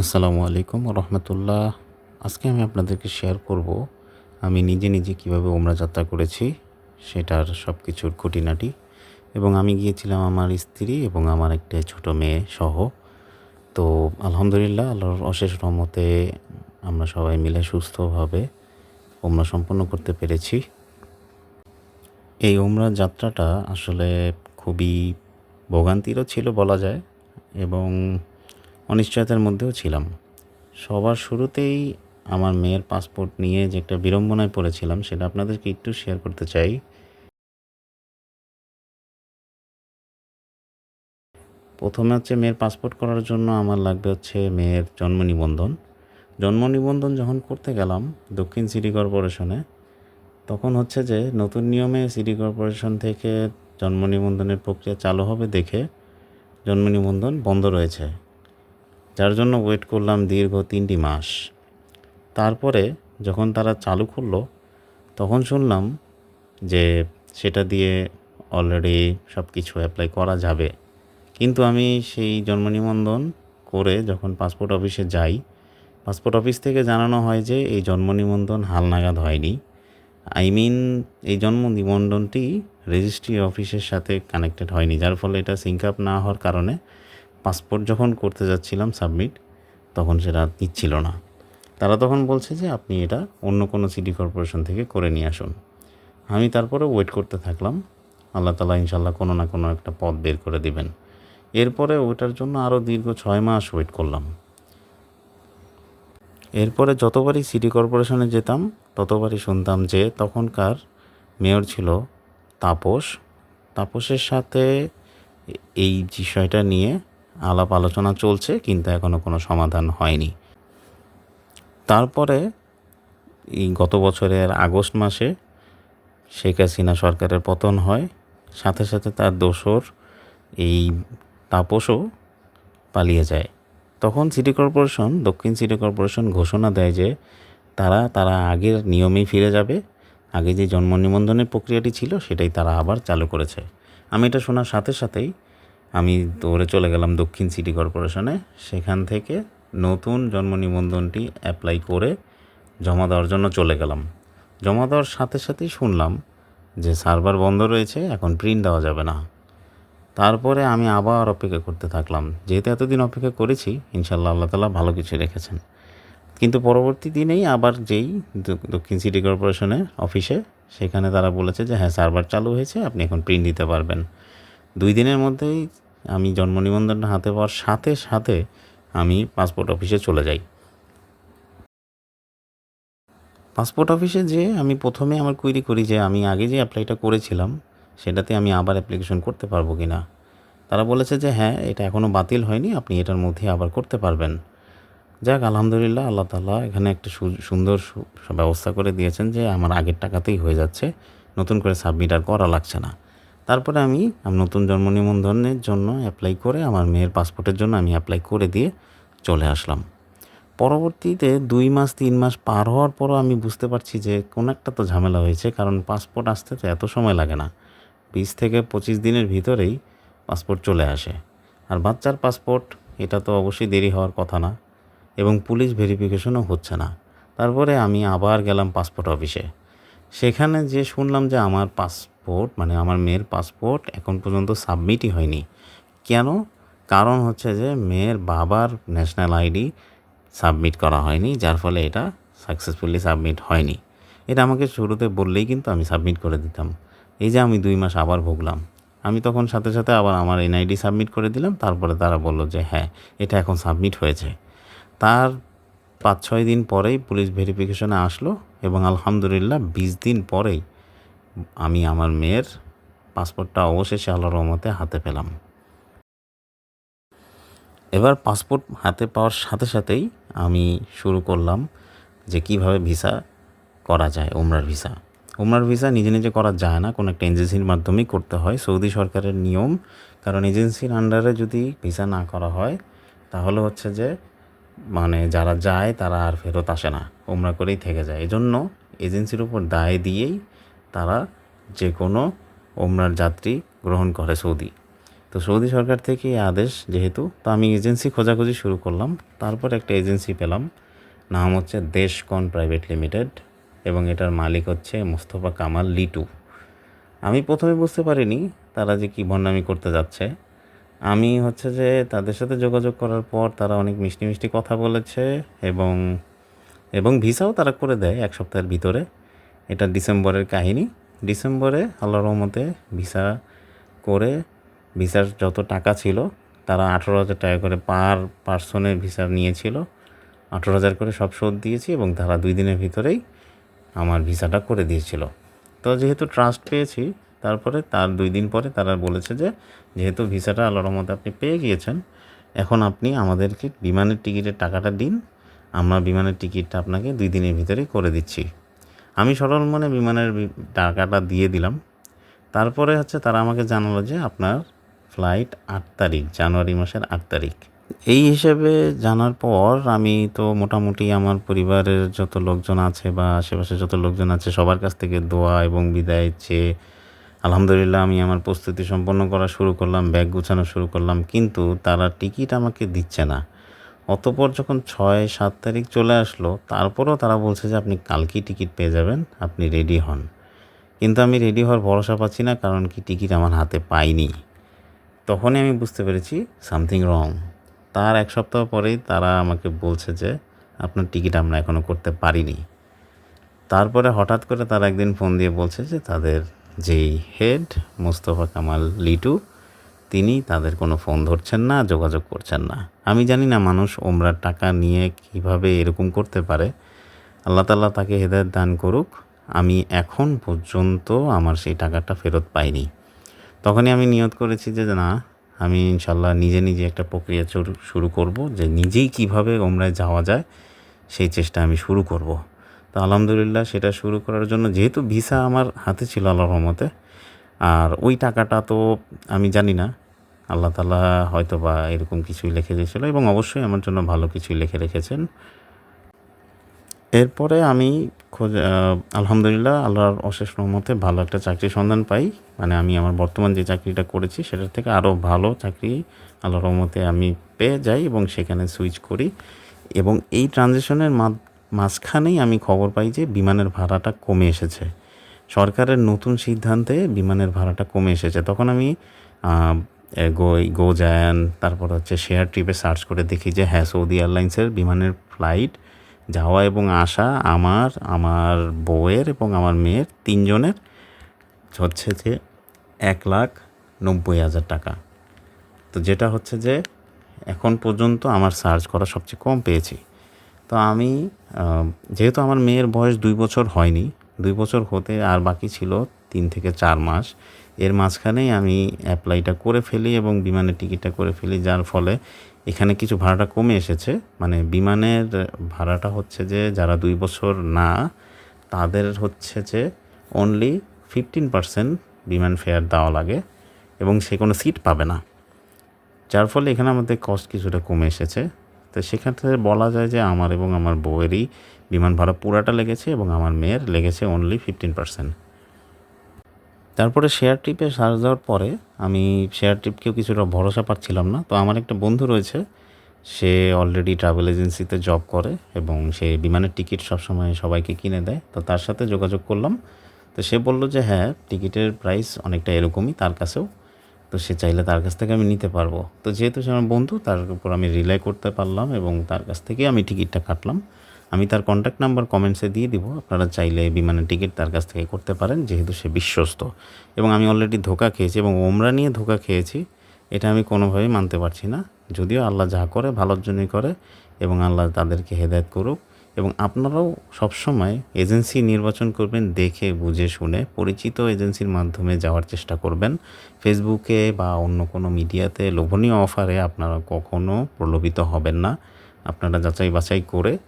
আসসালামু আলাইকুম রহমতুল্লাহ। আজকে আমি আপনাদেরকে শেয়ার করব, আমি নিজে নিজে কীভাবে ওমরা যাত্রা করেছি, সেটার সব কিছুর খুঁটিনাটি। এবং আমি গিয়েছিলাম আমার স্ত্রী এবং আমার একটা ছোট মেয়ে সহ। তো আলহামদুলিল্লাহ, আল্লাহর অশেষ রহমতে আমরা সবাই মিলে সুস্থভাবে ওমরা সম্পন্ন করতে পেরেছি। এই ওমরা যাত্রাটা আসলে খুবই ভোগান্তিরও ছিল বলা যায় এবং অনিশ্চয়তার মধ্যেও ছিলাম। সবার শুরুতেই আমার মেয়ের পাসপোর্ট নিয়ে যে একটা বিড়ম্বনায় পড়েছিলাম, সেটা আপনাদেরকে একটু শেয়ার করতে চাই। প্রথমে হচ্ছে মেয়ের পাসপোর্ট করার জন্য আমার লাগবে হচ্ছে মেয়ের জন্ম নিবন্ধন। জন্ম নিবন্ধন যখন করতে গেলাম দক্ষিণ সিটি কর্পোরেশনে তখন হচ্ছে যে নতুন নিয়মে সিটি কর্পোরেশন থেকে জন্ম নিবন্ধনের প্রক্রিয়া চালু হবে দেখে জন্ম নিবন্ধন বন্ধ রয়েছে। যার জন্য ওয়েট করলাম দীর্ঘ তিনটি মাস। তারপরে যখন তারা চালু করল, তখন শুনলাম যে সেটা দিয়ে অলরেডি সব কিছু অ্যাপ্লাই করা যাবে। কিন্তু আমি সেই জন্ম নিবন্ধন করে যখন পাসপোর্ট অফিসে যাই পাসপোর্ট অফিস থেকে জানানো হয় যে এই জন্ম নিবন্ধন হালনাগাদ হয়নি। আই মিন এই জন্ম নিবন্ধনটি রেজিস্ট্রি অফিসের সাথে কানেক্টেড হয়নি, যার ফলে এটা সিঙ্ক আপ না হওয়ার কারণে পাসপোর্ট যখন করতে যাচ্ছিলাম সাবমিট, তখন সেটা নিচ্ছিল না। তারা তখন বলছে যে, আপনি এটা অন্য কোনো সিটি কর্পোরেশন থেকে করে নিয়ে আসুন। আমি তারপরে ওয়েট করতে থাকলাম। আল্লাহ তালা ইনশাল্লাহ কোনো না কোনো একটা পথ বের করে দিবেন। এরপরে ওইটার জন্য আরও দীর্ঘ ছয় মাস ওয়েট করলাম। এরপরে যতবারই সিটি কর্পোরেশনে যেতাম, ততবারই শুনতাম যে, তখনকার মেয়র ছিল তাপস। তাপসের সাথে এই বিষয়টা নিয়ে আলাপ আলোচনা চলছে, কিন্তু এখনও কোনো সমাধান হয়নি। তারপরে এই গত বছরের আগস্ট মাসে শেখ হাসিনা সরকারের পতন হয়। সাথে সাথে তার দোসর এই তাপসও পালিয়ে যায়। তখন সিটি কর্পোরেশন, দক্ষিণ সিটি কর্পোরেশন ঘোষণা দেয় যে তারা তারা আগের নিয়মেই ফিরে যাবে। আগে যে জন্ম নিবন্ধনের প্রক্রিয়াটি ছিল, সেটাই তারা আবার চালু করেছে। আমি এটা শোনার সাথে সাথেই আমি দৌড়ে চলে গেলাম দক্ষিণ সিটি কর্পোরেশনে। সেখান থেকে নতুন জন্ম নিবন্ধনটি অ্যাপ্লাই করে জমা দেওয়ার জন্য চলে গেলাম। জমা দেওয়ার সাথে সাথেই শুনলাম যে সার্ভার বন্ধ রয়েছে, এখন প্রিন্ট দেওয়া যাবে না। তারপরে আমি আবার অপেক্ষা করতে থাকলাম। যেহেতু এতদিন অপেক্ষা করেছি ইনশাল্লাহ আল্লাহ তালা ভালো কিছু রেখেছেন। কিন্তু পরবর্তী দিনেই আবার যেই দক্ষিণ সিটি কর্পোরেশনের অফিসে, সেখানে তারা বলেছে যে হ্যাঁ সার্ভার চালু হয়েছে, আপনি এখন প্রিন্ট দিতে পারবেন। দুই দিনের মধ্যেই আমি জন্ম নিবন্ধনটা হাতে পাওয়ার সাথে সাথে আমি পাসপোর্ট অফিসে চলে যাই। পাসপোর্ট অফিসে যে আমি প্রথমে আমার কুইরি করি যে আমি আগে যে অ্যাপ্লাইটা করেছিলাম, সেটাতে আমি আবার অ্যাপ্লিকেশন করতে পারব কি না তারা বলেছে যে হ্যাঁ এটা এখনও বাতিল হয়নি, আপনি এটার মধ্যে আবার করতে পারবেন। যাক, আলহামদুলিল্লাহ, আল্লাহ তাল্লাহ এখানে একটা সুন্দর ব্যবস্থা করে দিয়েছেন যে আমার আগের টাকাতেই হয়ে যাচ্ছে, নতুন করে সাবমিট আর করা লাগছে না। তারপরে আমি নতুন জন্ম নিবন্ধনের জন্য অ্যাপ্লাই করে আমার মেয়ের পাসপোর্টের জন্য আমি অ্যাপ্লাই করে দিয়ে চলে আসলাম। পরবর্তীতে দুই মাস, তিন মাস পার হওয়ার পরও আমি বুঝতে পারছি যে কোনো একটা তো ঝামেলা হয়েছে, কারণ পাসপোর্ট আসতে তো এত সময় লাগে না। বিশ থেকে পঁচিশ দিনের ভিতরেই পাসপোর্ট চলে আসে। আর বাচ্চার পাসপোর্ট এটা তো অবশ্যই দেরি হওয়ার কথা না এবং পুলিশ ভেরিফিকেশনও হচ্ছে না। তারপরে আমি আবার গেলাম পাসপোর্ট অফিসে সেখানে যে শুনলাম যে আমার পাসপোর্ট মানে আমার মেয়ের পাসপোর্ট এখন পর্যন্ত সাবমিটই হয়নি। কেন? কারণ হচ্ছে যে মেয়ের বাবার ন্যাশনাল আইডি সাবমিট করা হয়নি, যার ফলে এটা সাকসেসফুলি সাবমিট হয়নি। এটা আমাকে শুরুতে বললেই কিন্তু আমি সাবমিট করে দিতাম। এই যে আমি দুই মাস আবার ভুগলাম। আমি তখন সাথে সাথে আবার আমার এনআইডি সাবমিট করে দিলাম, তারপরে তারা বলল যে হ্যাঁ এটা এখন সাবমিট হয়েছে। তার পাঁচ ছয় দিন পরেই পুলিশ ভেরিফিকেশনে আসলো এবং আলহামদুলিল্লাহ বিশ দিন পরেই আমি আমার মেয়ের পাসপোর্টটা অবশেষে আল্লাহ রহমতে হাতে পেলাম। এবার পাসপোর্ট হাতে পাওয়ার সাথে সাথেই আমি শুরু করলাম যে কীভাবে ভিসা করা যায়, উমরার ভিসা। উমরার ভিসা নিজে নিজে করা যায় না, কোনো একটা এজেন্সির মাধ্যমেই করতে হয়। সৌদি সরকারের নিয়ম, কারণ এজেন্সির আন্ডারে যদি ভিসা না করা হয়, তাহলে হচ্ছে যে মানে যারা যায় তারা আর ফেরত আসে না, উমরা করেই থেকে যায়। এজন্য এজেন্সির উপর দায় দিয়েই তারা যে কোনো ওমরার যাত্রী গ্রহণ করে সৌদি। তো সৌদি সরকার থেকে এই আদেশ যেহেতু, তো আমি এজেন্সি খোঁজাখুঁজি শুরু করলাম। তারপর একটা এজেন্সি পেলাম, নাম হচ্ছে দেশকন প্রাইভেট লিমিটেড এবং এটার মালিক হচ্ছে মোস্তফা কামাল লিটু। আমি প্রথমে বুঝতে পারিনি তারা যে কী ভণ্ডামি করতে যাচ্ছে। আমি হচ্ছে যে তাদের সাথে যোগাযোগ করার পর তারা অনেক মিষ্টি মিষ্টি কথা বলেছে এবং এবং ভিসাও তারা করে দেয় এক সপ্তাহের ভিতরে। এটা ডিসেম্বরের কাহিনী। ডিসেম্বরে আল্লাহ রহমতে ভিসা করে, ভিসার যত টাকা ছিল, তারা আঠেরো হাজার টাকা করে পার পার্সনের ভিসা নিয়েছিল। আঠেরো হাজার করে সব শোধ দিয়েছি এবং তারা দুই দিনের ভিতরেই আমার ভিসাটা করে দিয়েছিল। তো যেহেতু ট্রাস্ট পেয়েছি, তারপরে তার দুই দিন পরে তারা বলেছে যে, যেহেতু ভিসাটা আল্লাহর রহমতে আপনি পেয়ে গিয়েছেন, এখন আপনি আমাদেরকে বিমানের টিকিটের টাকাটা দিন। আমরা বিমানের টিকিটটা আপনাকে দুই দিনের ভিতরেই করে দিচ্ছি। আমি সরল মনে বিমানের টাকাটা দিয়ে দিলাম। তারপরে হচ্ছে তারা আমাকে জানালো যে আপনার ফ্লাইট আট তারিখ, জানুয়ারি মাসের আট তারিখ। এই হিসেবে জানার পর আমি তো মোটামুটি আমার পরিবারের যত লোকজন আছে বা আশেপাশে যত লোকজন আছে সবার কাছ থেকে দোয়া এবং বিদায় চেয়ে আলহামদুলিল্লাহ আমি আমার প্রস্তুতি সম্পন্ন করা শুরু করলাম, ব্যাগ গুছানো শুরু করলাম। কিন্তু তারা টিকিট আমাকে দিচ্ছে না। অতপর যখন ছয়, সাত তারিখ চলে আসলো, তারপরেও তারা বলছে যে আপনি কালকেই টিকিট পেয়ে যাবেন, আপনি রেডি হন। কিন্তু আমি রেডি হওয়ার ভরসা পাচ্ছি না, কারণ কি টিকিট আমার হাতে পাইনি। তখনই আমি বুঝতে পেরেছি সামথিং রং। তার এক সপ্তাহ পরেই তারা আমাকে বলছে যে আপনার টিকিট আমরা এখনও করতে পারিনি। তারপরে হঠাৎ করে তারা একদিন ফোন দিয়ে বলছে যে তাদের যেই হেড, মোস্তফা কামাল লিটু তিনি তাদের কোনো ফোন ধরছেন না, যোগাযোগ করছেন না। আমি জানি না মানুষ ওমরার টাকা নিয়ে কীভাবে এরকম করতে পারে। আল্লাহ তাল্লাহ তাকে হেদায়ত দান করুক। আমি এখন পর্যন্ত আমার সেই টাকাটা ফেরত পাইনি। তখনই আমি নিয়ত করেছি যে, না, আমি ইনশাল্লাহ নিজে নিজে একটা প্রক্রিয়া শুরু- করব যে নিজেই কীভাবে ওমরায় যাওয়া যায়, সেই চেষ্টা আমি শুরু করব। তো আলহামদুলিল্লাহ সেটা শুরু করার জন্য যেহেতু ভিসা আমার হাতে ছিল আল্লাহর রহমতে আর ওই টাকাটা তো আমি জানি না। আল্লাহ তালা হয়তো বা এরকম কিছুই লিখে দিয়েছিল এবং অবশ্যই আমার জন্য ভালো কিছুই লিখে রেখেছেন। এরপরে আমি খোঁজ আলহামদুলিল্লাহ আল্লাহর অশেষ রহমতে ভালো একটা চাকরির সন্ধান পাই। মানে আমি আমার বর্তমান যে চাকরিটা করেছি সেটার থেকে আরও ভালো চাকরি আল্লাহর রহমতে আমি পেয়ে যাই এবং সেখানে সুইচ করি। এবং এই ট্রানজেকশনের মাঝখানেই আমি খবর পাই যে বিমানের ভাড়াটা কমে এসেছে। সরকারের নতুন সিদ্ধান্তে বিমানের ভাড়াটা কমে এসেছে। তখন আমি গো গো জায়ান তারপর হচ্ছে শেয়ার ট্রিপে সার্চ করে দেখি যে হ্যাঁ সৌদি এয়ারলাইন্সের বিমানের ফ্লাইট যাওয়া এবং আসা আমার আমার বউয়ের এবং আমার মেয়ের তিনজনের হচ্ছে যে এক লাখ নব্বই হাজার টাকা। তো যেটা হচ্ছে যে এখন পর্যন্ত আমার সার্চ করা সবচেয়ে কম পেয়েছি। তো আমি যেহেতু আমার মেয়ের বয়স দুই বছর হয়নি দুই বছর হতে আর বাকি ছিল তিন থেকে চার মাস। এর মাঝখানেই আমি অ্যাপ্লাইটা করে ফেলি এবং বিমানের টিকিটটা করে ফেলি, যার ফলে এখানে কিছু ভাড়াটা কমে এসেছে। মানে বিমানের ভাড়াটা হচ্ছে যে, যারা দুই বছর না, তাদের হচ্ছে যে অনলি ফিফটিন পার্সেন্ট বিমান ফেয়ার দেওয়া লাগে এবং সে কোনো সিট পাবে না। যার ফলে এখানে আমাদের কস্ট কিছুটা কমে এসেছে। তো থেকে বলা যায় যে, আমার এবং আমার বউয়েরই বিমান ভাড়া পুরাটা লেগেছে এবং আমার মেয়ের লেগেছে অনলি ফিফটিন পার্সেন্ট তারপরে শেয়ার ট্রিপে সার্চ দেওয়ার পরে আমি শেয়ার ট্রিপকেও কিছুটা ভরসা পাচ্ছিলাম না। তো আমার একটা বন্ধু রয়েছে, সে অলরেডি ট্রাভেল এজেন্সিতে জব করে এবং সে বিমানের টিকিট সবসময় সবাইকে কিনে দেয়। তো তার সাথে যোগাযোগ করলাম। তো সে বলল যে হ্যাঁ টিকিটের প্রাইস অনেকটা এরকমই তার কাছেও। তো সে চাইলে তার কাছ থেকে আমি নিতে পারব। তো যেহেতু সে আমার বন্ধু, তার উপর আমি রিলাই করতে পারলাম এবং তার কাছ থেকে আমি টিকিটটা কাটলাম। আমি তার কন্ট্যাক্ট নাম্বার কমেন্টসে দিয়ে দিব। আপনারা চাইলে বিমানের টিকিট তার কাছ থেকে করতে পারেন, যেহেতু সে বিশ্বস্ত। এবং আমি অলরেডি ধোকা খেয়েছি এবং ওমরা নিয়ে ধোকা খেয়েছি, এটা আমি কোনোভাবেই মানতে পারছি না। যদিও আল্লাহ যা করে, ভালোর জন্যই করে এবং আল্লাহ তাদেরকে হেদায়েত করুক। এবং আপনারাও সবসময় এজেন্সি নির্বাচন করবেন, দেখে, বুঝে, শুনে, পরিচিত এজেন্সির মাধ্যমে যাওয়ার চেষ্টা করবেন। ফেসবুকে বা অন্য কোনো মিডিয়াতে লোভনীয় অফারে আপনারা কখনো প্রলোভিত হবেন না। আপনারা যাচাই বাছাই করে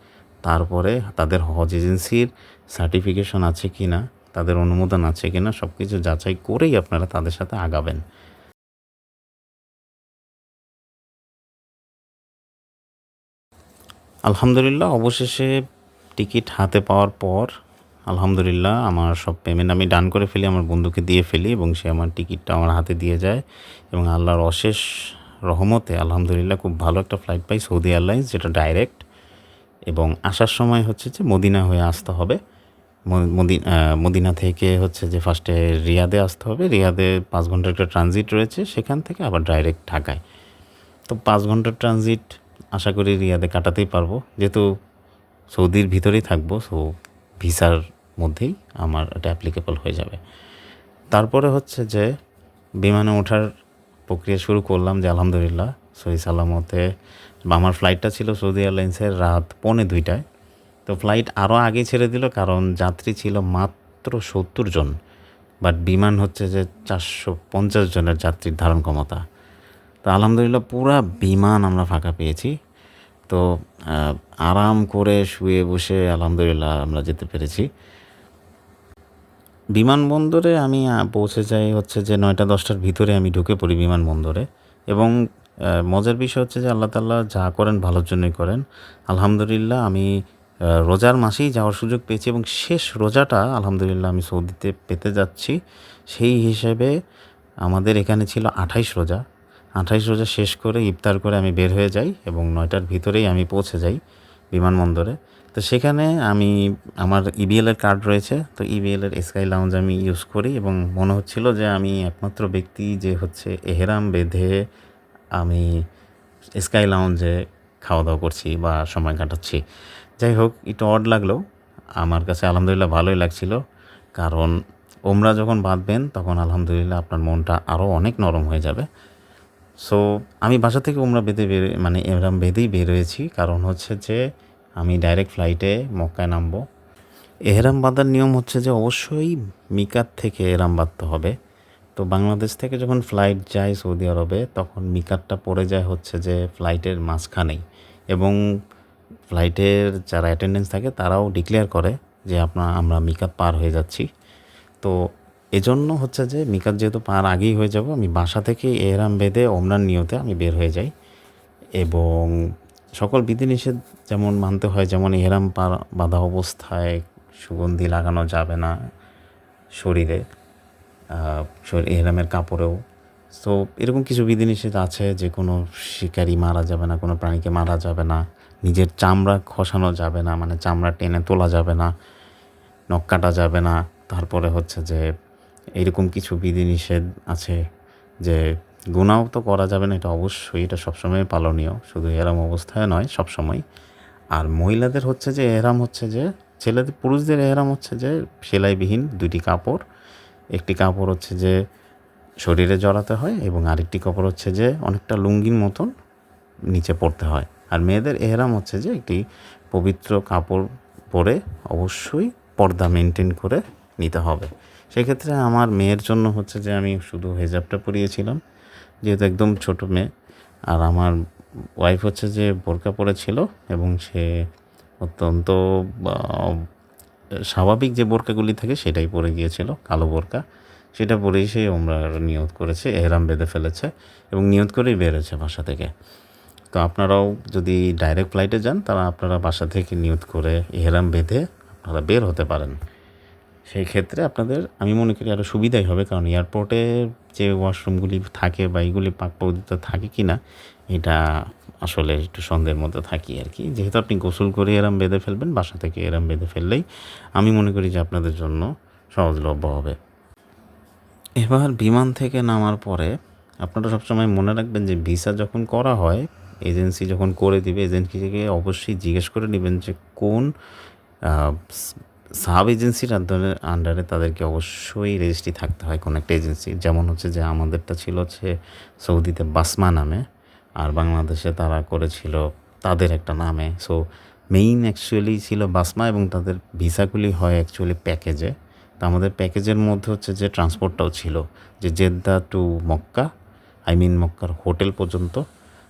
তারপরে তাদের হজ এজেন্সির সার্টিফিকেশন আছে কি না তাদের অনুমোদন আছে কি না সব কিছু যাচাই করেই আপনারা তাদের সাথে আগাবেন। আলহামদুলিল্লাহ, অবশেষে টিকিট হাতে পাওয়ার পর, আলহামদুলিল্লাহ, আমার সব পেমেন্ট আমি ডান করে ফেলি, আমার বন্ধুকে দিয়ে ফেলি এবং সে আমার টিকিটটা আমার হাতে দিয়ে যায় এবং আল্লাহর অশেষ রহমতে, আলহামদুলিল্লাহ, খুব ভালো একটা ফ্লাইট পাই, সৌদি এয়ারলাইন্স যেটা ডাইরেক্ট এবং আসার সময় হচ্ছে যে মদিনা হয়ে আসতে হবে। মদিনা থেকে হচ্ছে যে ফার্স্টে রিয়াদে আসতে হবে। রিয়াদে পাঁচ ঘণ্টার একটা ট্রানজিট রয়েছে, সেখান থেকে আবার ডাইরেক্ট ঢাকায়। তো পাঁচ ঘণ্টার ট্রানজিট আশা করি রিয়াদে কাটাতেই পারব। যেহেতু সৌদির ভিতরেই থাকব সো ভিসার মধ্যেই আমার এটা অ্যাপ্লিকেবল হয়ে যাবে। তারপরে হচ্ছে যে বিমানে ওঠার প্রক্রিয়া শুরু করলাম যে আলহামদুলিল্লাহ, সহি সালামতে আমার ফ্লাইটটা ছিল সৌদি এয়ারলাইন্সের রাত পৌনে দুইটায়। তো ফ্লাইট আরও আগে ছেড়ে দিল কারণ যাত্রী ছিল মাত্র সত্তর জন। বাট বিমান হচ্ছে যে চারশো পঞ্চাশ জনের যাত্রীর ধারণ ক্ষমতা। তো আলহামদুলিল্লাহ পুরা বিমান আমরা ফাঁকা পেয়েছি। তো আরাম করে শুয়ে বসে আলহামদুলিল্লাহ আমরা যেতে পেরেছি। বিমানবন্দরে আমি পৌঁছে যাই হচ্ছে যে নয়টা দশটার ভিতরে আমি ঢুকে পড়ি বিমানবন্দরে এবং মজার বিষয় হচ্ছে যে আল্লাহ তাল্লাহ যা করেন ভালোর জন্যই করেন। আলহামদুলিল্লাহ আমি রোজার মাসেই যাওয়ার সুযোগ পেয়েছি এবং শেষ রোজাটা আলহামদুলিল্লাহ আমি সৌদিতে পেতে যাচ্ছি। সেই হিসেবে আমাদের এখানে ছিল আঠাইশ রোজা। আঠাইশ রোজা শেষ করে ইফতার করে আমি বের হয়ে যাই এবং নয়টার ভিতরেই আমি পৌঁছে যাই বিমানবন্দরে। তো সেখানে আমি, আমার ইবিএলের কার্ড রয়েছে। তো ইবিএলের স্কাই লাউঞ্জ আমি ইউজ করি এবং মনে হচ্ছিল যে আমি একমাত্র ব্যক্তি যে হচ্ছে এহেরাম বেঁধে আমি স্কাই লাউঞ্জে খাওয়া দাওয়া করছি বা সময় কাটাচ্ছি। যাই হোক, একটু অড লাগলেও আমার কাছে আলহামদুলিল্লাহ ভালোই লাগছিল। কারণ ওমরা যখন বাঁধবেন, তখন আলহামদুলিল্লাহ আপনার মনটা আরও অনেক নরম হয়ে যাবে। সো আমি বাসা থেকে ওমরা বেঁধে বের মানে এরম বেঁধেই বের হয়েছি। কারণ হচ্ছে যে, আমি ডাইরেক্ট ফ্লাইটে মক্কায় নামবো। এহরাম বাঁধার নিয়ম হচ্ছে যে, অবশ্যই মিকাত থেকে এহরাম বাঁধতে হবে। তো বাংলাদেশ থেকে যখন ফ্লাইট যায় সৌদি আরবে, তখন মিকাতটা পড়ে যায় হচ্ছে যে ফ্লাইটের মাঝখানেই। এবং ফ্লাইটের যারা অ্যাটেন্ডেন্স থাকে, তারাও ডিক্লেয়ার করে যে আপনার আমরা মিকাত পার হয়ে যাচ্ছি। তো এজন্য হচ্ছে যে মিকাত যেহেতু পার আগেই হয়ে যাব, আমি বাসা থেকে এহরাম বেঁধে ওমরান নিয়তে আমি বের হয়ে যাই। এবং সকল বিধিনিষেধ যেমন মানতে হয়, যেমন এহরাম পার বাঁধা অবস্থায় সুগন্ধি লাগানো যাবে না শরীর- এহরামের কাপড়েও। তো এরকম কিছু বিধিনিষেধ আছে যে কোনো শিকারি মারা যাবে না, কোনো প্রাণীকে মারা যাবে না। নিজের চামড়া খসানো যাবে না মানে চামড়া টেনে তোলা যাবে না, নখ কাটা যাবে না। তারপরে হচ্ছে যে এরকম কিছু বিধিনিষেধ আছে যে গুণাও তো করা যাবে না, এটা অবশ্যই, এটা সবসময় পালনীয়। শুধু এরাম অবস্থায় নয়, সবসময়। আর মহিলাদের হচ্ছে যে এহরাম হচ্ছে যে, ছেলেদের পুরুষদের এহরাম হচ্ছে যে সেলাইবিহীন দুটি কাপড়। একটি কাপড় হচ্ছে যে শরীরে জড়াতে হয় এবং আরেকটি কাপড় হচ্ছে যে অনেকটা লুঙ্গির মতন নিচে পড়তে হয়। আর মেয়েদের এহরাম হচ্ছে যে একটি পবিত্র কাপড় পরে অবশ্যই পর্দা মেনটেন করে নিতে হবে। সেক্ষেত্রে আমার মেয়ের জন্য হচ্ছে যে আমি শুধু হেজাবটা পরিয়েছিলাম, যেহেতু একদম ছোট মেয়ে। আর আমার ওয়াইফ হচ্ছে যে বোরকা পরেছিল এবং সে অত্যন্ত স্বাভাবিক যে বোরকাগুলি থাকে সেটাই পরে গিয়েছিল, কালো বোরকা। সেটা পরেই সে ওমরা নিয়ত করেছে, এহরাম বেঁধে ফেলেছে এবং নিয়ত করেই বেরোছে বাসা থেকে। তো আপনারাও যদি ডাইরেক্ট ফ্লাইটে যান তারা আপনারা বাসা থেকে নিয়ত করে এহরাম বেঁধে আপনারা বের হতে পারেন। সেই ক্ষেত্রে আপনাদের, আমি মনে করি আরও সুবিধাই হবে, কারণ এয়ারপোর্টে যে ওয়াশরুমগুলি থাকে বা এইগুলি পাক পবিত্র থাকে কি না এটা আসলে একটু সন্দেহের মধ্যে থাকি আর কি। যেহেতু আপনি গোসল করে এরাম বেঁধে ফেলবেন, বাসা থেকে এরাম বেঁধে ফেললেই আমি মনে করি যে আপনাদের জন্য সহজলভ্য হবে। এবার বিমান থেকে নামার পরে আপনারা সবসময় মনে রাখবেন যে ভিসা যখন করা হয়, এজেন্সি যখন করে দিবে, এজেন্সিকে অবশ্যই জিজ্ঞেস করে নেবেন যে কোন সাব এজেন্সির আন্ডারে আন্ডারে তাদেরকে অবশ্যই রেজিস্ট্রি থাকতে হয় কোনো একটা এজেন্সি। যেমন হচ্ছে যে আমাদেরটা ছিল হচ্ছে সৌদিতে বাসমা নামে। আর বাংলাদেশে তারা করেছিল তাদের একটা নামে। সো মেইন অ্যাকচুয়ালি ছিল বাসমা এবং তাদের ভিসাগুলি হয় অ্যাকচুয়ালি প্যাকেজে। তো আমাদের প্যাকেজের মধ্যে হচ্ছে যে ট্রান্সপোর্টটাও ছিল, যে Jeddah to Mecca I mean মক্কার হোটেল পর্যন্ত,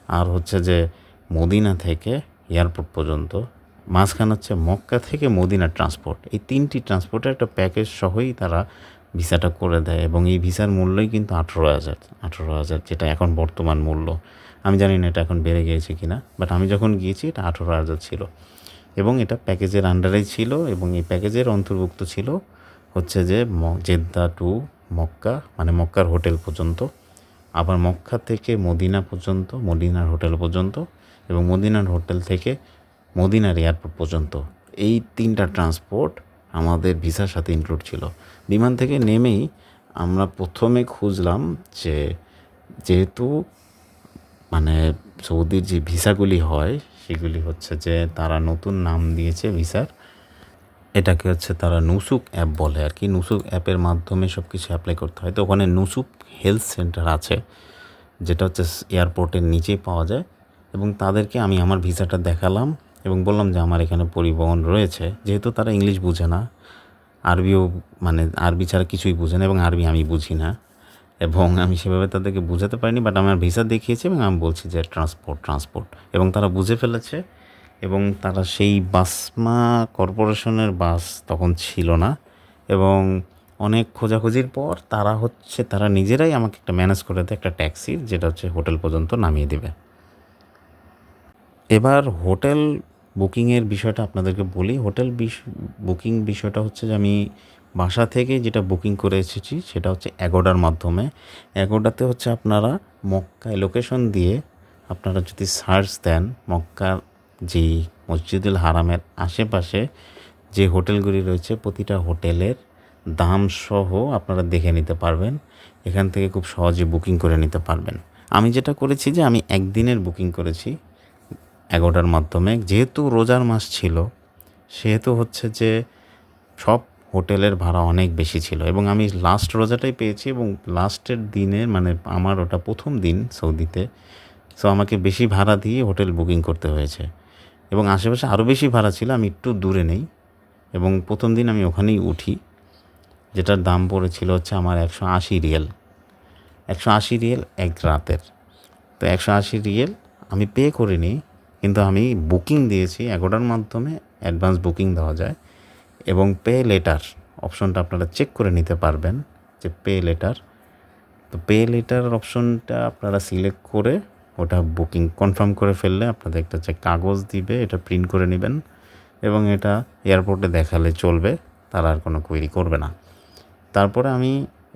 আর হচ্ছে যে মদিনা থেকে এয়ারপোর্ট পর্যন্ত। মাঝখানে হচ্ছে মক্কা থেকে মদিনা ট্রান্সপোর্ট এই তিনটি ট্রান্সপোর্টের একটা প্যাকেজ সহই তারা ভিসাটা করে দেয় এবং এই ভিসার মূল্যই কিন্তু আঠেরো হাজার আঠেরো হাজার যেটা এখন বর্তমান মূল্য। আমি জানি না এটা এখন বেড়ে গিয়েছে কি না বাট আমি যখন গিয়েছি এটা আঠেরো হাজার ছিল। এবং এটা প্যাকেজের আন্ডারেই ছিল এবং এই প্যাকেজের অন্তর্ভুক্ত ছিল হচ্ছে যে জেদ্দা টু মক্কা মানে মক্কার হোটেল পর্যন্ত, আবার মক্কা থেকে মদিনা পর্যন্ত, মদিনার হোটেল পর্যন্ত এবং মদিনার হোটেল থেকে মদিনার এয়ারপোর্ট পর্যন্ত। এই তিনটা ট্রান্সপোর্ট আমাদের ভিসার সাথে ইনক্লুড ছিল। বিমান থেকে নেমেই আমরা প্রথমে খুঁজলাম যে যেহেতু মানে সৌদির যে ভিসাগুলি হয়, সেগুলি হচ্ছে যে তারা নতুন নাম দিয়েছে ভিসার। এটাকে হচ্ছে তারা নুসুক অ্যাপ বলে আর কি। নুসুক অ্যাপের মাধ্যমে সব কিছু অ্যাপ্লাই করতে হয়। তো ওখানে নুসুক হেলথ সেন্টার আছে, যেটা হচ্ছে এয়ারপোর্টের নিচেই পাওয়া যায়। এবং তাদেরকে আমি আমার ভিসাটা দেখালাম এবং বললাম যে আমার এখানে পরিবহন রয়েছে। যেহেতু তারা ইংলিশ বুঝে না, আরবিও মানে আরবি ছাড়া কিছুই বুঝে না এবং আরবি আমি বুঝি না। এবং আমি সেভাবে তাদেরকে বুঝাতে পারিনি বাট আমার ভিসা দেখিয়েছি এবং আমি বলছি যে ট্রান্সপোর্ট ট্রান্সপোর্ট এবং তারা বুঝে ফেলেছে এবং তারা সেই বাসমা কর্পোরেশনের বাস তখন ছিল না এবং অনেক খোঁজাখুঁজির পর তারা হচ্ছে, তারা নিজেরাই আমাকে একটা ম্যানেজ করে দেয় একটা ট্যাক্সির যেটা হচ্ছে হোটেল পর্যন্ত নামিয়ে দেবে। এবার হোটেল বুকিংয়ের বিষয়টা আপনাদেরকে বলি। হোটেল বুকিং বিষয়টা হচ্ছে যে আমি বাসা থেকে যেটা বুকিং করে এসেছি সেটা হচ্ছে অ্যাগোডার মাধ্যমে। অ্যাগোডাতে হচ্ছে আপনারা মক্কায় লোকেশন দিয়ে আপনারা যদি সার্চ দেন মক্কার যে মসজিদুল হারামের আশেপাশে যে হোটেলগুলি রয়েছে, প্রতিটা হোটেলের দাম সহ আপনারা দেখে নিতে পারবেন। এখান থেকে খুব সহজে বুকিং করে নিতে পারবেন। আমি যেটা করেছি যে আমি একদিনের বুকিং করেছি এগারোটার মাধ্যমে। যেহেতু রোজার মাস ছিল, সেহেতু হচ্ছে যে সব হোটেলের ভাড়া অনেক বেশি ছিল এবং আমি লাস্ট রোজাটাই পেয়েছি এবং লাস্টের দিনে মানে আমার ওটা প্রথম দিন সৌদিতে সো আমাকে বেশি ভাড়া দিয়ে হোটেল বুকিং করতে হয়েছে। এবং আশেপাশে আরও বেশি ভাড়া ছিল, আমি একটু দূরে নেই। এবং প্রথম দিন আমি ওখানেই উঠি, যেটার দাম পড়েছিল হচ্ছে আমার একশো আশি রিয়েল। একশো আশি রিয়েল এক রাতের। তো একশো আশি রিয়েল আমি পে করিনি, কিন্তু আমি বুকিং দিয়েছি, এগারোটার মাধ্যমে অ্যাডভান্স বুকিং দেওয়া যায়। এবং পে লেটার অপশনটা আপনারা চেক করে নিতে পারবেন যে পে লেটার। তো পে লেটার অপশনটা আপনারা সিলেক্ট করে ওটা বুকিং কনফার্ম করে ফেললে আপনাদের একটা হচ্ছে কাগজ দিবে, এটা প্রিন্ট করে নেবেন এবং এটা এয়ারপোর্টে দেখালে চলবে, তারা আর কোনো কোয়েরি করবে না। তারপরে আমি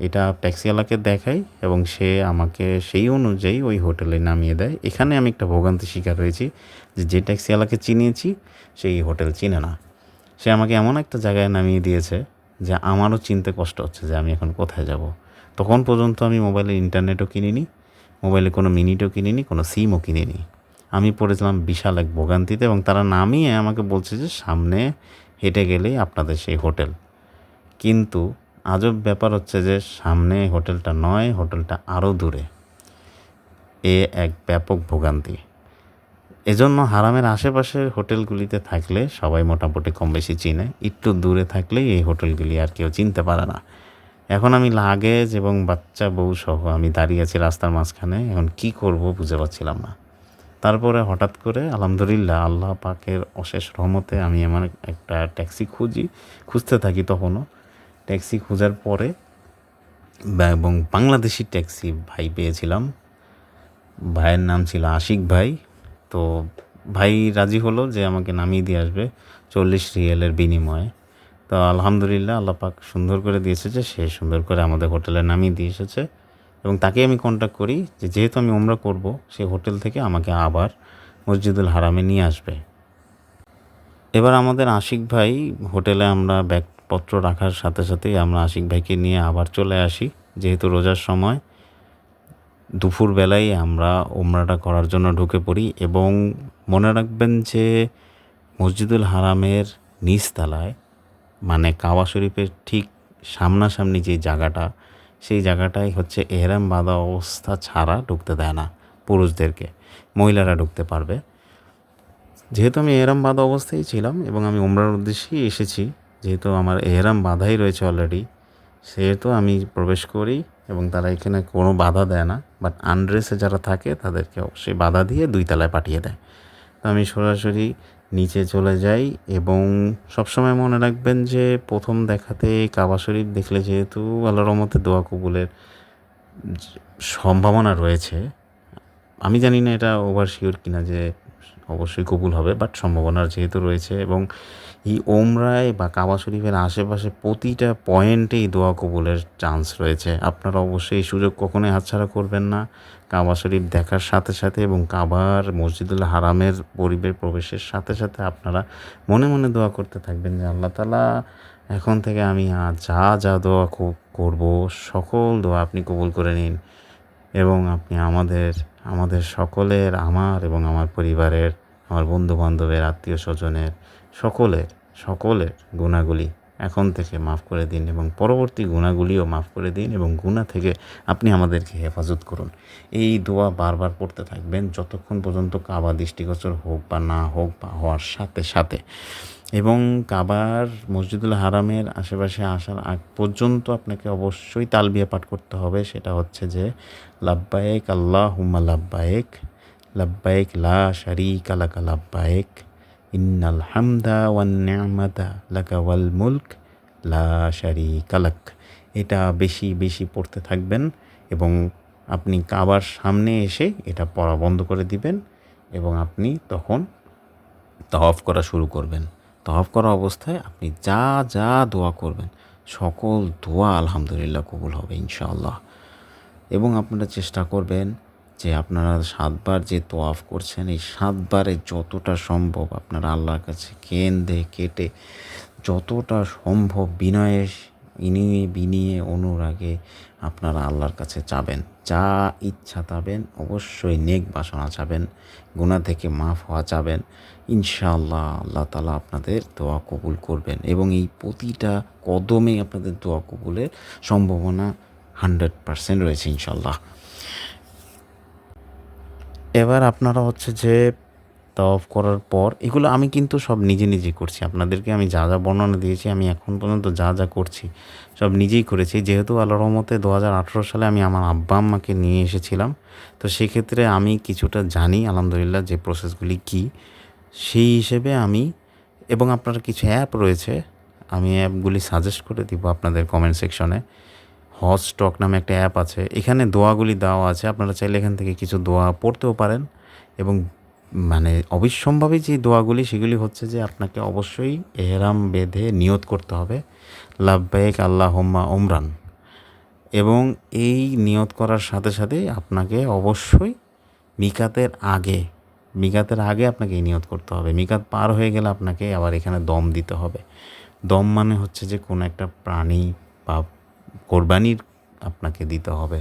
এটা ট্যাক্সিওয়ালাকে দেখাই এবং সে আমাকে সেই অনুযায়ী ওই হোটেলে নামিয়ে দেয়। এখানে আমি একটা ভোগান্তি শিকার হয়েছি যে যে ট্যাক্সিওয়ালাকে চিনিয়েছি সেই হোটেল চিনে না। সে আমাকে এমন একটা জায়গায় নামিয়ে দিয়েছে যে আমারও চিনতে কষ্ট হচ্ছে যে আমি এখন কোথায় যাব। তখন পর্যন্ত আমি মোবাইলে ইন্টারনেটও কিনিনি, মোবাইলে কোনো মিনিটও কিনিনি, কোনো সিমও কিনিনি। আমি পড়েছিলাম বিশাল এক ভোগান্তিতে এবং তারা নামিয়ে আমাকে বলছে যে সামনে হেঁটে গেলেই আপনাদের সেই হোটেল। কিন্তু আজব ব্যাপার হচ্ছে যে সামনে হোটেলটা নয়, হোটেলটা আরও দূরে। এ এক ব্যাপক ভোগান্তি। এজন্য হারামের আশেপাশের হোটেলগুলিতে থাকলে সবাই মোটামুটি কম বেশি চিনে। একটু দূরে থাকলেই এই হোটেলগুলি আর কেউ চিনতে পারে না। এখন আমি লাগেজ এবং বাচ্চা বউ সহ আমি দাঁড়িয়ে আছি রাস্তার মাঝখানে, এখন কি করব বুঝতে পারছিলাম না। তারপরে হঠাৎ করে আলহামদুলিল্লাহ আল্লাহ পাকের অশেষ রহমতে আমি আমার একটা ট্যাক্সি খুঁজি, খুঁজতে থাকি তখনও। ট্যাক্সি খোঁজার পরে এবং বাংলাদেশি ট্যাক্সি ভাই পেয়েছিলাম। ভাইয়ের নাম ছিল আশিক ভাই। তো ভাই রাজি হলো যে আমাকে নামিয়ে দিয়ে আসবে চল্লিশ রিয়েলের বিনিময়ে। তো আলহামদুলিল্লাহ আল্লাহ পাক সুন্দর করে দিয়ে এসেছে সে সুন্দর করে আমাদের হোটেলে নামিয়ে দিয়ে এসেছে এবং তাকে আমি কন্ট্যাক্ট করি যে যেহেতু আমি ওমরা করব সেই হোটেল থেকে আমাকে আবার মসজিদুল হারামে নিয়ে আসবে। এবার আমাদের আশিক ভাই হোটেলে আমরা ব্যাগপত্র রাখার সাথে সাথেই আমরা আশিক ভাইকে নিয়ে আবার চলে আসি, যেহেতু রোজার সময়। দুপুরবেলায় আমরা ওমরাটা করার জন্য ঢুকে পড়ি এবং মনে রাখবেন যে মসজিদুল হারামের নিচতলায় মানে কাবা শরীফের ঠিক সামনাসামনি যে জায়গাটা, সেই জায়গাটাই হচ্ছে এহরাম বাঁধা অবস্থা ছাড়া ঢুকতে দেয় না পুরুষদেরকে, মহিলারা ঢুকতে পারবে। যেহেতু আমি এহরাম বাঁধা অবস্থায় ছিলাম এবং আমি উমরার উদ্দেশ্যেই এসেছি, যেহেতু আমার এহরাম বাঁধাই রয়েছে অলরেডি সেহেতু আমি প্রবেশ করি এবং তারা এখানে কোনো বাধা দেয় না বাট আনড্রেসে যারা থাকে তাদেরকে অবশ্যই বাধা দিয়ে দুই তলায় পাঠিয়ে দেয়। তো আমি সরাসরি নিচে চলে যাই এবং সবসময় মনে রাখবেন যে প্রথম দেখাতে কাবা শরীফ দেখলে যেহেতু আল্লাহর রহমতে দোয়া কবুলের সম্ভাবনা রয়েছে, আমি জানি না এটা ওভার শিওর কিনা যে অবশ্যই কবুল হবে বাট সম্ভাবনা যেহেতু রয়েছে এবং এই ওমরায় বা কাবা শরীফের আশেপাশে প্রতিটা পয়েন্টেই দোয়া কবুলের চান্স রয়েছে। আপনারা অবশ্যই এই সুযোগ কখনোই হাতছাড়া করবেন না। কাবা শরীফ দেখার সাথে সাথে এবং কাবার মসজিদুল হারামের পরিবেশ প্রবেশের সাথে সাথে আপনারা মনে মনে দোয়া করতে থাকবেন যে আল্লাহ তালা এখন থেকে আমি যা যা দোয়া করব, সকল দোয়া আপনি কবুল করে নিন এবং আপনি আমাদের আমাদের সকলের, আমার এবং আমার পরিবারের, আমার বন্ধু বান্ধবের আত্মীয় স্বজনের সকলের সকলের গুণাগুলি এখন থেকে মাফ করে দিন এবং পরবর্তী গুণাগুলিও মাফ করে দিন এবং গুণা থেকে আপনি আমাদেরকে হেফাজত করুন। এই দোয়া বারবার পড়তে থাকবেন যতক্ষণ পর্যন্ত কাবা দৃষ্টিগোচর হোক বা না হোক বা হওয়ার সাথে সাথে। এবং কাবার মসজিদুল হারামের আশেপাশে আসার আগ পর্যন্ত আপনাকে অবশ্যই তালবিয়া পাঠ করতে হবে। সেটা হচ্ছে যে, লাব্বায়েক আল্লাহ হুম্মা লাব্বায়েক লাব্বায়েক লা শারিক লাকা লাব্বায়েক। ইন্নাল ওয়ান মুলক লা লাক এটা বেশি বেশি পড়তে থাকবেন এবং আপনি কাবার সামনে এসে এটা পড়া বন্ধ করে দিবেন এবং আপনি তখন তওয়াফ করা শুরু করবেন। তওয়াফ করা অবস্থায় আপনি যা যা দোয়া করবেন, সকল দোয়া আলহামদুলিল্লাহ কবুল হবে ইনশাআল্লাহ। এবং আপনারা চেষ্টা করবেন যে আপনারা সাতবার যে তোয়াফ করছেন, এই সাতবারে যতটা সম্ভব আপনারা আল্লাহর কাছে কেন্দে কেটে যতটা সম্ভব বিনয়ে ইনিয়ে বিনিয়ে অনুরাগে আপনারা আল্লাহর কাছে চাবেন। যা ইচ্ছা চাবেন, অবশ্যই নেক বাসনা চাবেন গুণা থেকে মাফ হওয়া চাবেন। ইনশাআল্লাহ আল্লাহ তালা আপনাদের দোয়া কবুল করবেন এবং এই প্রতিটা কদমে আপনাদের দোয়া কবুলের সম্ভাবনা হান্ড্রেড পারসেন্ট রয়েছে ইনশাল্লাহ এবার আপনারা হচ্ছে যে তওয়াফ করার পর, এগুলো আমি কিন্তু সব নিজে নিজে করছি। আপনাদেরকে আমি যা যা বর্ণনা দিয়েছি, আমি এখন পর্যন্ত যা যা করছি, সব নিজেই করেছি। যেহেতু আল্লাহ রহমতে দু হাজার আঠেরো সালে আমি আমার আব্বা আম্মাকে নিয়ে এসেছিলাম, তো সেক্ষেত্রে আমি কিছুটা জানি, আলহামদুলিল্লাহ, যে প্রসেসগুলি কী। সেই হিসেবে আমি, এবং আপনার কিছু অ্যাপ রয়েছে, আমি অ্যাপগুলি সাজেস্ট করে দিব আপনাদের কমেন্ট সেকশনে হট স্টক নামে একটা অ্যাপ আছে। এখানে দোয়াগুলি দেওয়া আছে। আপনারা চাইলে এখান থেকে কিছু দোয়া পড়তেও পারেন এবং মানে অবিসম্ভাবী যে দোয়াগুলি, সেগুলি হচ্ছে যে আপনাকে অবশ্যই এহরাম বেঁধে নিয়ত করতে হবে। লাভবাইক আল্লাহ হোম্মা ওমরান এবং এই নিয়ত করার সাথে সাথে আপনাকে অবশ্যই মিকাতের আগে মিকাতের আগে আপনাকে এই নিয়ত করতে হবে। মিকাত পার হয়ে গেলে আপনাকে আবার এখানে দম দিতে হবে। দম মানে হচ্ছে যে কোনো একটা প্রাণী বা কোরবানির আপনাকে দিতে হবে।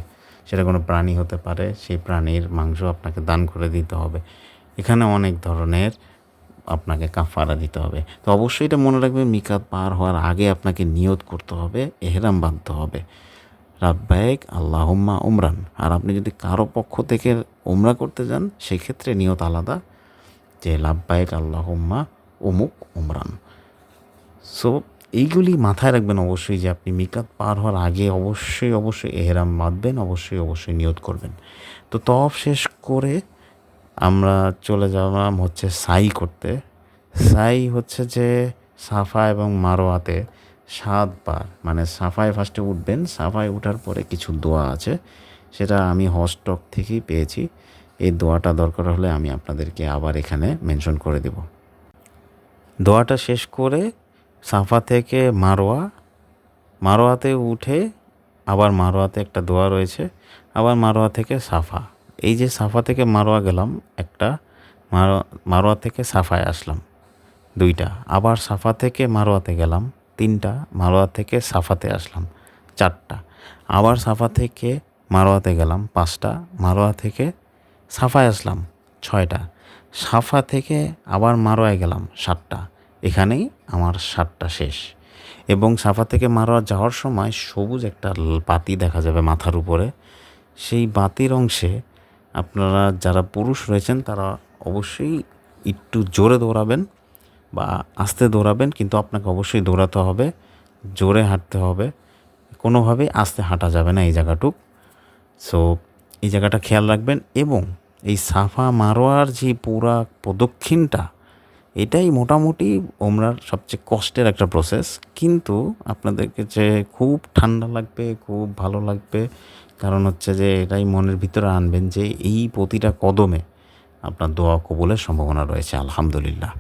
সেটা কোনো প্রাণী হতে পারে, সেই প্রাণীর মাংস আপনাকে দান করে দিতে হবে। এখানে অনেক ধরনের আপনাকে কাফারা দিতে হবে। তো অবশ্যই এটা মনে রাখবে মিকাত পার হওয়ার আগে আপনাকে নিয়ত করতে হবে, এহরাম বাঁধতে হবে। রাব্বায়েক আল্লাহম্মা উমরান। আর আপনি যদি কারও পক্ষ থেকে উমরা করতে যান, সেক্ষেত্রে নিয়ত আলাদা যে লাভবায়েক আল্লাহম্মা অমুক উমরান। সো এইগুলি মাথায় রাখবেন অবশ্যই যে আপনি মিকাত পার হওয়ার আগে অবশ্যই অবশ্যই এহেরাম বাঁধবেন, অবশ্যই অবশ্যই নিয়ত করবেন। তো তফ শেষ করে আমরা চলে যাওয়াম হচ্ছে সাই করতে। সাই হচ্ছে যে সাফা এবং মারোয়াতে সাতবার মানে সাফায় ফার্স্টে উঠবেন, সাফায় উঠার পরে কিছু দোয়া আছে, সেটা আমি হস্টক থেকেই পেয়েছি। এই দোয়াটা দরকার হলে আমি আপনাদেরকে আবার এখানে মেনশন করে দেব। দোয়াটা শেষ করে সাফা থেকে মারোয়া, মারোয়াতে উঠে আবার মারোয়াতে একটা দোয়া রয়েছে, আবার মারোয়া থেকে সাফা। এই যে সাফা থেকে মারোয়া গেলাম, একটা মারোয়া থেকে সাফায় আসলাম, দুইটা। আবার সাফা থেকে মারোয়াতে গেলাম, তিনটা। মারোয়া থেকে সাফাতে আসলাম, চারটা। আবার সাফা থেকে মারোয়াতে গেলাম, পাঁচটা। মারোয়া থেকে সাফায় আসলাম, ছয়টা। সাফা থেকে আবার মারোয়ায় গেলাম, সাতটা। এখানেই আমার সাতটা শেষ। এবং সাফা থেকে মারোয়া যাওয়ার সময় সবুজ একটা বাতি দেখা যাবে মাথার উপরে। সেই বাতির অংশে আপনারা যারা পুরুষ রয়েছেন, তারা অবশ্যই একটু জোরে দৌড়াবেন বা আস্তে দৌড়াবেন, কিন্তু আপনাকে অবশ্যই দৌড়াতে হবে, জোরে হাঁটতে হবে। কোনোভাবেই আস্তে হাঁটা যাবে না এই জায়গাটুক। সো এই জায়গাটা খেয়াল রাখবেন এবং এই সাফা মারোয়ার যে পুরা প্রদক্ষিণটা এটাই মোটামুটি ওমরার সবচেয়ে কষ্টের একটা প্রসেস কিন্তু আপনাদেরকে যে খুব ঠান্ডা লাগবে, খুব ভালো লাগবে, কারণ হচ্ছে যে এটাই মনের ভিতরে আনবেন যে এই প্রতিটা কদমে আপনার দোয়া কবুলের সম্ভাবনা রয়েছে, আলহামদুলিল্লাহ।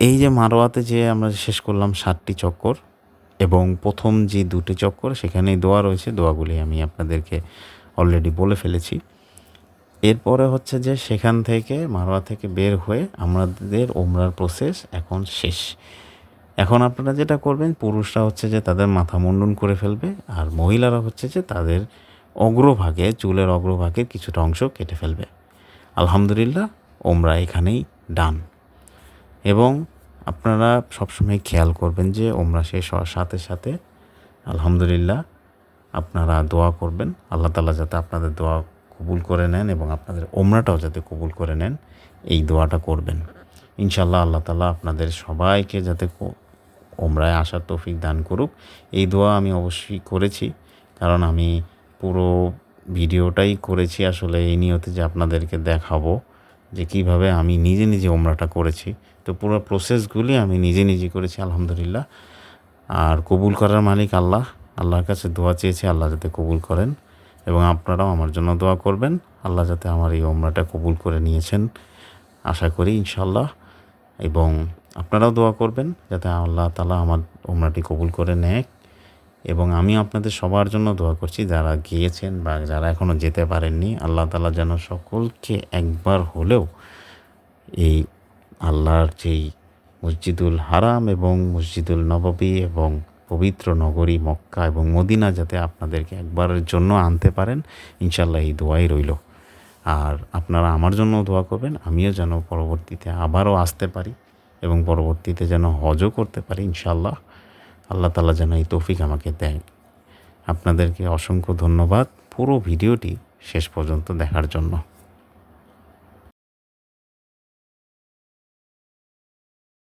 এই যে মারোয়াতে যে আমরা শেষ করলাম সাতটি চক্কর এবং প্রথম যে দুটি চক্কর, সেখানেই দোয়া রয়েছে। দোয়াগুলি আমি আপনাদেরকে অলরেডি বলে ফেলেছি। এরপরে হচ্ছে যে সেখান থেকে মারোয়া থেকে বের হয়ে আমাদের ওমরার প্রসেস এখন শেষ। এখন আপনারা যেটা করবেন, পুরুষরা হচ্ছে যে তাদের মাথা মুন্ডন করে ফেলবে, আর মহিলারা হচ্ছে যে তাদের অগ্রভাগে, চুলের অগ্রভাগে কিছুটা অংশ কেটে ফেলবে। আলহামদুলিল্লাহ, ওমরা এখানেই ডান এবং আপনারা সবসময় খেয়াল করবেন যে ওমরা শেষ হওয়ার সাথে সাথে, আলহামদুলিল্লাহ, আপনারা দোয়া করবেন। আল্লাহ তালা যাতে আপনাদের দোয়া কবুল করে নেন এবং আপনাদের ওমরাটাও যাতে কবুল করে নেন, এই দোয়াটা করবেন। ইনশাল্লাহ আল্লাহ তালা আপনাদের সবাইকে যাতে ওমরায় আসার তৌফিক দান করুক। এই দোয়া আমি অবশ্যই করেছি, কারণ আমি পুরো ভিডিওটাই করেছি। আসলে এই নিয়তে যে আপনাদেরকে দেখাবো যে কীভাবে আমি নিজে নিজে ওমরাটা করেছি, তো পুরো প্রসেসগুলি আমি নিজে নিজে করেছি, আলহামদুলিল্লাহ। আর কবুল করার মালিক আল্লাহ, আল্লাহর কাছে দোয়া চেয়েছি, আল্লাহ যাতে কবুল করেন। এবং আপনারাও আমার জন্য দোয়া করবেন। আল্লাহ যাতে আমার এই ওমরাটা কবুল করে নিয়েছেন। আশা করি ইনশাল্লাহ এবং আপনারাও দোয়া করবেন যাতে আল্লাহ তালা আমার ওমরাটি কবুল করে নেয় এবং আমি আপনাদের সবার জন্য দোয়া করছি, যারা গিয়েছেন বা যারা এখনও যেতে পারেননি, আল্লাহ তালা যেন সকলকে একবার হলেও এই আল্লাহর যেই মসজিদুল হারাম এবং মসজিদুল নববী এবং পবিত্র নগরী মক্কা এবং মদিনা যাতে আপনাদেরকে একবারের জন্য আনতে পারেন ইনশাল্লাহ এই দোয়াই রইল। আর আপনারা আমার জন্য দোয়া করবেন, আমিও যেন পরবর্তীতে আবারও আসতে পারি এবং পরবর্তীতে যেন হজও করতে পারি ইনশাল্লাহ আল্লাহ তালা যেন এই তৌফিক আমাকে দেয় আপনাদেরকে অসংখ্য ধন্যবাদ। পুরো ভিডিওটি শেষ পর্যন্ত দেখার জন্য।